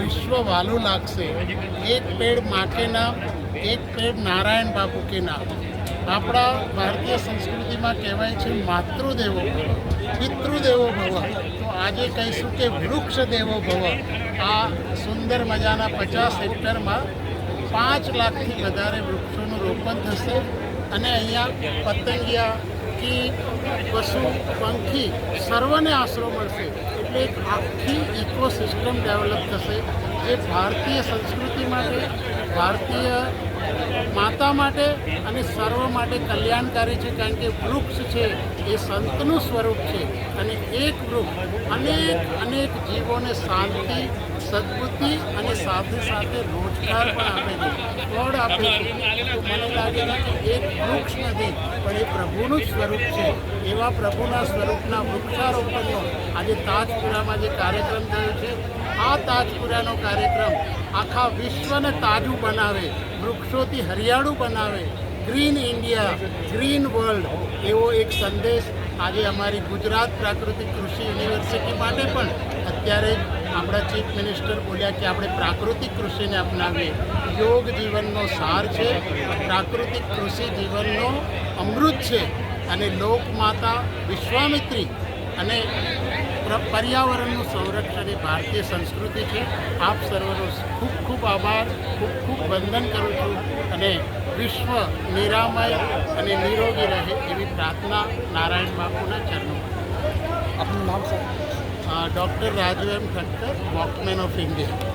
વિશ્વ વાલું લાગશે. એક પેડ માટેના એક પેડ નારાયણ બાપુ કે નામ. આપણા ભારતીય સંસ્કૃતિમાં કહેવાય છે માતૃદેવો પિતૃદેવો ભવ. તો આજે કહીશું કે વૃક્ષ દેવો ભવ. આ સુંદર મજાના પચાસ હેક્ટરમાં પાંચ લાખથી વધારે વૃક્ષોનું રોપણ થશે. અને અહીંયા પતંગિયા, કીટ, પશુ, પંખી સર્વને આશરો મળશે. એટલે એક આખી ઇકોસિસ્ટમ ડેવલપ થશે જે ભારતીય સંસ્કૃતિ માટે ભારતીય માતા માટે અને સર્વ માટે કલ્યાણકારી છે, કારણ કે વૃક્ષ છે, એ સંતનું સ્વરૂપ છે. અને એક વૃક્ષ અનેક અનેક જીવોને શાંતિ, સદબુદ્ધિ અને સાથે સાથે રોજગાર પણ આપે છે. ફળ આપે છે? મને લાગે છે કે એક વૃક્ષ નથી, પણ એ પ્રભુનું સ્વરૂપ છે. એવા પ્રભુના સ્વરૂપના વૃક્ષારોપણનો આજે તાજપુરામાં જે કાર્યક્રમ થયો છે, આ તાજપુરાનો કાર્યક્રમ આખા વિશ્વને તાજું બનાવે. વૃક્ષોથી હરિયાળું બનાવે. ગ્રીન ઇન્ડિયા ગ્રીન વર્લ્ડ એવો એક સંદેશ આજે અમારી ગુજરાત પ્રાકૃતિક કૃષિ યુનિવર્સિટી માટે પણ અત્યારે આપણા ચીફ મિનિસ્ટર બોલ્યા કે આપણે પ્રાકૃતિક કૃષિને અપનાવીએ. યોગ જીવનનો સાર છે, પ્રાકૃતિક કૃષિ જીવનનો અમૃત છે અને લોકમાતા વિશ્વામિત્રી અને પર્યાવરણનું સંરક્ષણ એ ભારતીય સંસ્કૃતિ છે. આપ સર્વનો ખૂબ ખૂબ આભાર. ખૂબ ખૂબ વંદન કરું છું અને વિશ્વ નિરામય અને નિરોગી રહે એવી પ્રાર્થના નારાયણ બાપુના ચરણો આપનું નામ sir? Doctor Raju M Khattar walkman of India.